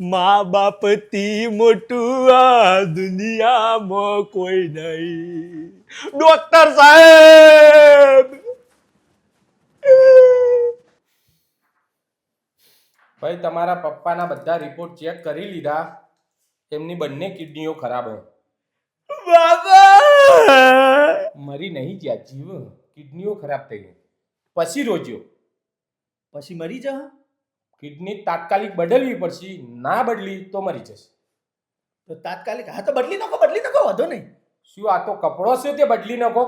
મા બાપથી મોટું આ દુનિયામાં કોઈ નહીં. ડોક્ટર સાહેબ! ભાઈ તમારા પપ્પાના બધા રિપોર્ટ ચેક કરી લીધા. એમની બંને કિડનીઓ ખરાબ હે મરી નહીં જ્યાં જીવ કિડનીઓ ખરાબ થઈ ગઈ. પછી રોજ્યો. પછી મરી જા. કિડની તાત્કાલિક બદલવી પડશે ના બદલી તો મરી જશે. તો તાત્કાલિક હા તો બદલી નાખો બદલી નાખો વધો નહીં. શું આ તો કપડો છે તે બદલી નાખો?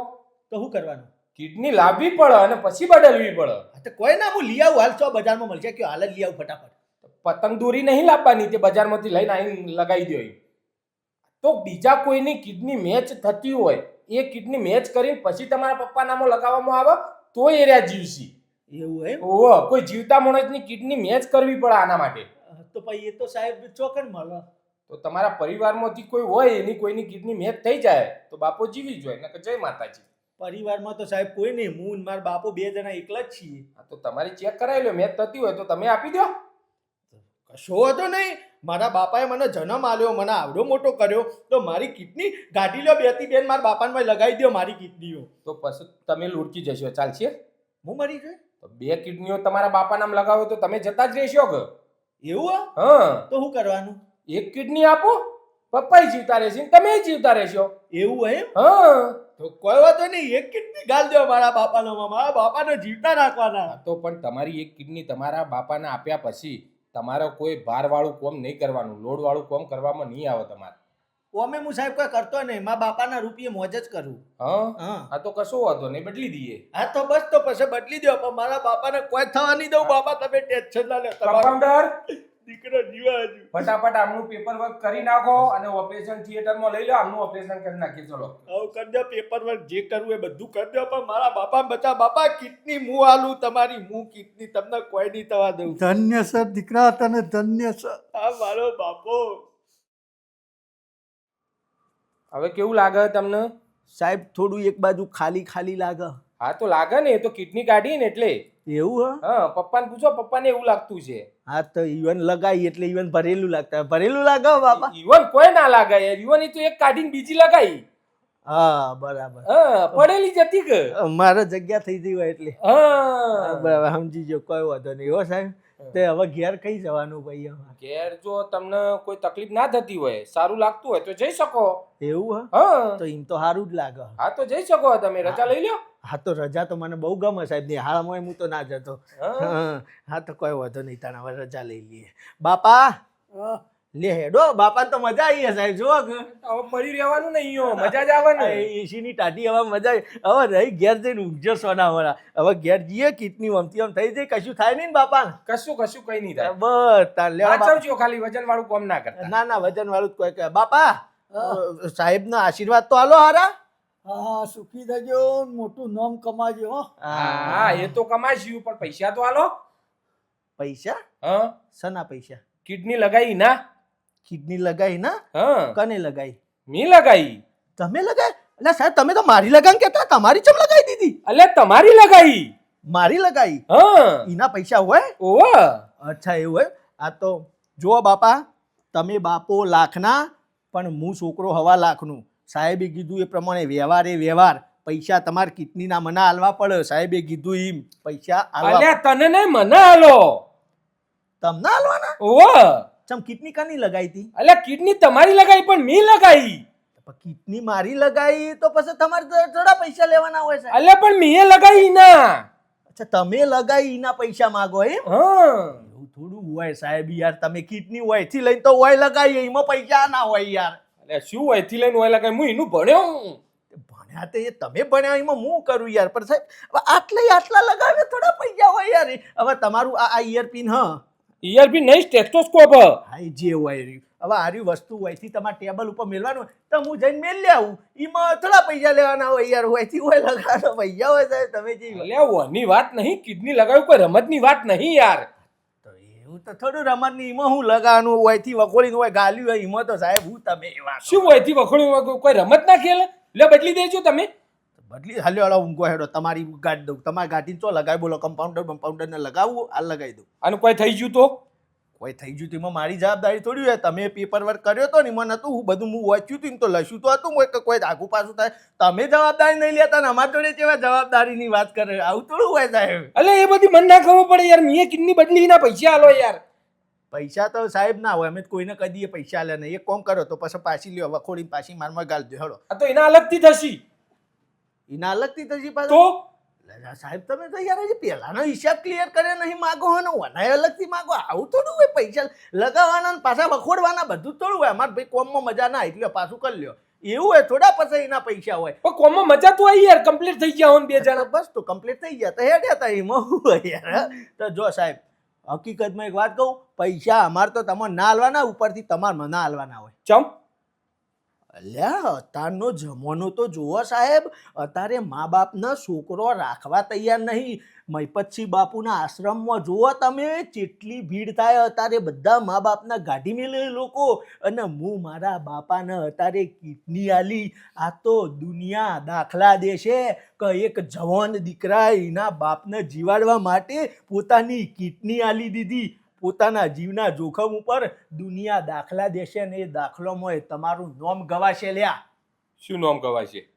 તો શું કરવાનું? કિડની લાવવી પડે અને પછી બદલવી પડે. હા તો કોઈ ના હું લઈ આવું હાલ છો બજારમાં મળશે કે હાલ જ લઈ આવું ફટાફટ. પતંગ દોરી નહીં લાવવાની તે બજારમાંથી લઈને આવીને લગાવી દો તો બીજા કોઈની કિડની મેચ થતી હોય એ કિડની મેચ કરીને પછી તમારા પપ્પા નામો લગાવવામાં આવે તો એ રહ્યા જીવસી એવું એમ? ઓહો કોઈ જીવતા માણસની કિડની મેચ કરવી પડે આના માટે. તો પછી એ તો સાહેબ ચોકન મળે. તો તમારા પરિવારમાંથી કોઈ હોય એની કોઈની કિડની મેચ થઈ જાય તો બાપો જીવી જોઈએ નકર જય માતાજી. પરિવારમાં તો સાહેબ કોઈ નહીં હું ને મારા બાપો બે જણા એકલા જ છીએ. હા તો તમારી ચેક કરાવી લો મેચ થતી હોય તો તમે આપી દો. કશો હતો નહીં. મારા બાપાએ મને જન્મ આલ્યો મને આવડો મોટો કર્યો તો મારી કિડની ગાડી લો બેતી બેન મારા બાપાને લગાવી દો મારી કિડનીઓ. તો પછી તમે લુડકી જશો ચાલશે? હું મરી ગયો? તો બે કિડનીઓ તમારા બાપા નામ લગાવો તો તમે જતા જ રહેશો કે એવું? હા? તો શું કરવાનું? એક કિડની આપો પપ્પાય જીવતા રહેશે તમે જીવતા રહેશો. એવું એમ? હા. તો કોઈ વાત નહીં એક કિડની ગાલ દો મારા બાપાનો મારા બાપાને જીવતા રાખવાના. તો પણ તમારી એક કિડની તમારા બાપાને આપ્યા પછી તમારો કોઈ ભારવાળું કોમ નહીં કરવાનું લોડવાળું કોમ કરવામાં નહીં આવે તમારે. ઓમે હું સાહેબ કોઈ કરતો નહીં. મારા બાપાના રૂપિયે મોજ જ કરું. હા? હા. આ તો કશો વાંધો નહીં બદલી દઈએ. હા તો બસ તો પછી બદલી દો પણ મારા બાપાને કોઈ થવા નહીં દઉં. બાપા તમે ટેન્શન ના લે. કમાન્ડર દીકરો જીવા હજુ. ફટાફટ આમનું પેપર વર્ક કરી નાખો અને ઓપરેશન થિયેટરમાં લઈ લો. આમનું ઓપરેશન કરી નાખીએ. ચલો. હવે કરી દો પેપર વર્ક જે કરવું એ બધું કરી દો પણ મારા બાપા બચા. બાપા કિટની હું આલું તમારી હું કિટની તમને કોઈ નહીં થવા દઉં. ધન્ય સર દીકરા તને ધન્ય સર. આ મારો બાપો. હવે કેવું લાગે તમને? સાહેબ થોડું એક બાજુ ખાલી ખાલી લાગે. હા તો લાગે ને એ તો કિડની કાઢી ને એટલે. એવું હ? પપ્પાને પૂછો પપ્પાને એવું લાગતું છે. હા તો ઈવન લગાઈ એટલે ઈવન ભરેલું લાગતા ભરેલું લાગે બાપા? ઈવન કોઈ ના લાગે યાર. ઈવન તો એક કાઢીને બીજી લગાઈ. હા બરાબર. હા પડેલી જતી કે. મારા જગ્યા થઈ ગઈ હોય એટલે. હા. બરાબર સમજી જો કોઈ વાંધો નહીં. હો સાહેબ. તે હવે ઘેર કઈ જવાનું ભાઈ અમારે ઘેર જો તમને કોઈ તકલીફ ના થતી હોય સારું લાગતું હોય તો જઈ શકો. એવું હ? હા. તો એમ તો સારું જ લાગે. હા તો જઈ શકો તમે. રજા લઈ લો હા તો રજા તો મને બહુ ગમે સાહેબ. ની હાલમાં હું તો ના જતો. હા. તો કોઈ વાંધો નહીં. તારા હવે રજા લઈ લઈએ. બાપા! લે હેડો બાપા તો મજા આવી હે સાહેબ જુઓ હવે પડી રહેવાનું નહીં યો મજા જ આવવાનું એસી ની ટાટી હવે મજા આવી હવે રહી ઘેર જઈને ઊંઘજો સોના વરા. હવે ઘેર જઈએ કિટની વમતી આમ થઈ જાય કશું થાય નહીં ને બાપા કશું કશું કઈ નહીં થાય. બસ તાર લેવા બાપા. ખાલી વજન વાળું કોમ ના કરતા. ના ના વજન વાળું જ કોઈ કહે બાપા સાહેબ ના આશીર્વાદ તો હાલો હારા. હા સુખી થજો મોટું નામ કમાજો હો. હા. એ તો કમાશું પણ પૈસા તો આલો. પૈસા? હા. સના પૈસા? કિડની લગાઈ ના. કિડની લગાઈ ના? હા. કને લગાઈ? મી લગાઈ. તમે લગાઈ? એટલે સાહેબ તમે તો મારી લગાન કેતા તમારી ચમ લગાઈ દીધી? અલે તમારી લગાઈ. મારી લગાઈ? હા. એના પૈસા હોય? ઓવા. અચ્છા એવું હોય? આ તો જુઓ બાપા તમે બાપો લાખના પણ હું છોકરો હવા લાખનું. સાહેબે કીધું એ પ્રમાણે વ્યવહાર એ વ્યવહાર. પૈસા તમારે કિડનીના મને હાલવા પડે. સાહેબે કીધું એમ પૈસા તને નહીં મને આલો. તમને હાલવાના ઓવા. ચમ કિડની કાની લગાઈ હતી? અલે કિડની તમારી લગાઈ પણ મી લગાઈ. કિડની મારી લગાઈ તો પછી તમારે થોડા પૈસા લેવાના હોય છે. અલે પણ મીએ લગાઈ ના અચ્છા તમે લગાઈ એના પૈસા માગો એમ? હા. થોડું હોય સાહેબ યાર તમે કિડની હોયથી લઈને તો હોય લગાઈ એમાં પૈસા ના હોય યાર. અલે શું હોયથી લઈને હોય લગાઈ? હું એનું ભણ્યો ભણ્યા તો તમે ભણ્યા એમાં હું કરું યાર? પણ સાહેબ આટલા આટલા લગાવે થોડા પૈસા હોય યાર. હવે તમારું આ આ ઇયરપિન હ. ઈયરબી નહીં સ્ટેથોસ્કોપ હા જે હોય હવે આરી વસ્તુ હોયથી તમારે ટેબલ ઉપર મેળવાનું તો હું જઈને મેળ લે આવું. એમાં અથડા પૈસા લેવાના હોય યાર હોયથી હોય લગાડો પૈસા હોય સાહેબ તમે જે લેવો ની વાત નહીં કિડની લગાવ્યું કોઈ રમતની વાત નહીં યાર. તો એવું તો થોડું રમતની એમાં હું લગાવવાનું હોયથી વખોડીને હોય ગાલ્યું હોય એમાં તો સાહેબ હું તમે એવા શું હોયથી વખોડી કોઈ રમત ના ખેલ? લે બદલી દેજો તમે. બદલી હાલ્યો હાલો ઊંઘો હેડો. તમારી ગાડી દઉં. તમારે ગાડીને ચો લગાવી? બોલો કમ્પાઉન્ડર કમ્પાઉન્ડરને લગાવું? લગાવવું આ લગાવી દઉં. આનું કોઈ થઈ ગયું તો? કોઈ થઈ ગયું તેમાં મારી જવાબદારી થોડી હોય. તમે પેપર વર્ક કર્યો તો ને મને હતું હું બધું હું વાંચ્યું હતું તો લખ્યું તો હતું. કે કોઈ આગુ પાછું થાય. તમે જવાબદારી નહીં લેતા ને અમારા જોડે કેવા જવાબદારીની વાત કરે? આવું થોડું હોય સાહેબ. એટલે એ બધી મન ના ખબર પડે યાર. મેં કિડની બદલી ના પૈસા આલો યાર. પૈસા તો સાહેબ ના હોય. અમે કોઈને કદીએ પૈસા લે નહીં. એક કોમ કરો તો પછી પાછી લ્યો વખોડી પાછી મારમાં ગાલ દો. હેડો. આ તો એના અલગથી થશી. એના અલગથી તજી પાસે તો? સાહેબ તમે તો યાર હજી પહેલાનો હિસાબ ક્લિયર કરે નહીં માગો હો ને વનાય અલગથી માગો આવું થોડું હોય પૈસા લગાવવાના ને પાછા વખોડવાના બધું થોડું હોય. અમારે ભાઈ કોમમાં મજા ના એટલે પાછું કરી લ્યો. એવું હોય થોડા પછી એના પૈસા હોય. પણ કોમમાં મજા તો આવી યાર કમ્પ્લીટ થઈ ગયા હોય બે જણા. બસ તો કમ્પ્લીટ થઈ ગયા તો હેડ્યા હતા એમાં હોય યાર તો જો સાહેબ હકીકતમાં એક વાત કહું પૈસા અમારે તો તમારે ના હાલવાના ઉપરથી તમારે ના હાલવાના હોય. ચમ? અલ્યા અત્યારનો જમાનો તો જુઓ સાહેબ અત્યારે મા બાપના છોકરો રાખવા તૈયાર નહીં. મૈપતસિંહ બાપુના આશ્રમમાં જુઓ તમે કેટલી ભીડ થાય અત્યારે બધા મા બાપના ગાઢી મેલે લોકો. અને હું મારા બાપાને અત્યારે કિડની આલી. આ તો દુનિયા દાખલા દેશે કે એક જવાન દીકરા એના બાપને જીવાડવા માટે પોતાની કિડની આલી દીધી. પોતાના જીવના જોખમ ઉપર દુનિયા દાખલા દેશે ને એ દાખલોમાં તમારું નોમ ગવાશે લ્યા. શું નામ ગવાશે?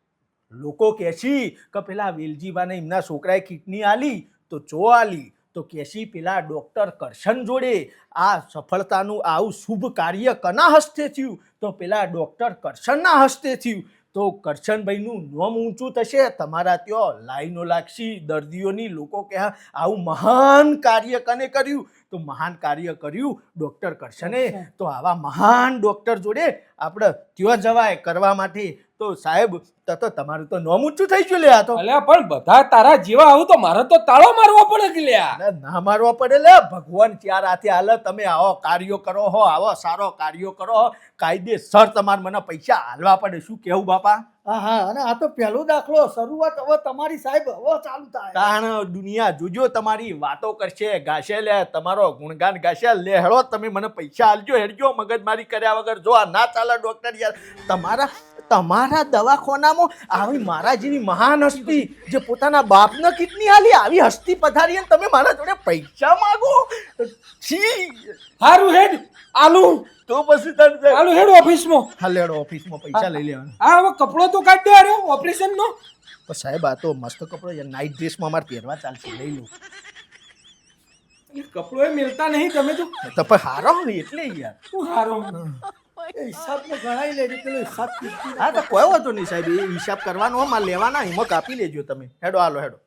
લોકો લોકો કહેશી કે પેલા વેલજીબાને એમના છોકરાએ કિડની આલી તો ચો આલી? તો કહેશી પેલા ડૉક્ટર કરશન જોડે આ સફળતાનું આવું શુભ કાર્ય કના હસ્તે થયું? તો પેલા ડૉક્ટર કરશનના હસ્તે થયું. તો કરશનભાઈનું નોમ ઊંચું થશે. તમારા ત્યાં લાઈનો લાગશી. દર્દીઓની લોકો કહે આવું મહાન કાર્ય કને કર્યું? તો મહાન કાર્ય કર્યું ડૉક્ટર કરશને. તો આવા મહાન ડૉક્ટર જોડે આપણે ત્યાં જવાય કરવા માટે તો સાહેબ તો તો તમારું તો નોમ ઊંચું થઈ ગયું લે આ તો. અલ્યા પણ બધા તારા જેવા આવું તો મારે તો તાળો મારવો પડે કે લ્યા? અરે ના મારવા પડે લે. ભગવાન ચાર હાથે હાલે? તમે આવો કાર્યો કરો હો આવો સારો કાર્યો કરો હો. કાયદેસર તમારે મને પૈસા હાલવા પડે. શું કેવું બાપા? હા હા અને આ તો પહેલો દાખલો. શરૂઆત હવે તમારી સાહેબ હવે ચાલુ થાય. તાણ દુનિયા જોજો તમારી વાતો કરશે ગાશે લે તમારો ગુણગાન ગાશે. લે હેળો તમે મને પૈસા હાલજો હેડજો મગજમારી કર્યા વગર. જો આ ના ચાલે ડોક્ટર યાર તમારા તમારા દવાખાનામાં આવી મારા જેવી મહાન હસ્તી જે પોતાના બાપને કિડની હાલી આવી હસ્તી પધારી અને તમે મારા જોડે પૈસા માગો? છી. હારું હેડ આલુ. તો પછી તને આલુ હેડ ઓફિસમાં. હા લેડો ઓફિસમાં પૈસા લઈ લેવાના. હા હવે કપડો તો કાઢ દે આર્યો ઓપરેશનનો. પણ સાહેબ આ તો મસ્ત કપડો છે. નાઇટ ડ્રેસમાં અમારે પહેરવા ચાલશે લઈ લો કપડો એ મિલતા નહીં તમે તો તો પણ હારો એટલે યાર. શું હારો? એ હિસાબને ગણાઈ લેજો પેલો હિસાબ હા તો કોઈ વાંધો નહીં સાહેબ એ હિસાબ કરવાનો મારે લેવાના એમાં કાપી લેજો તમે. હેડો હાલો હેડો.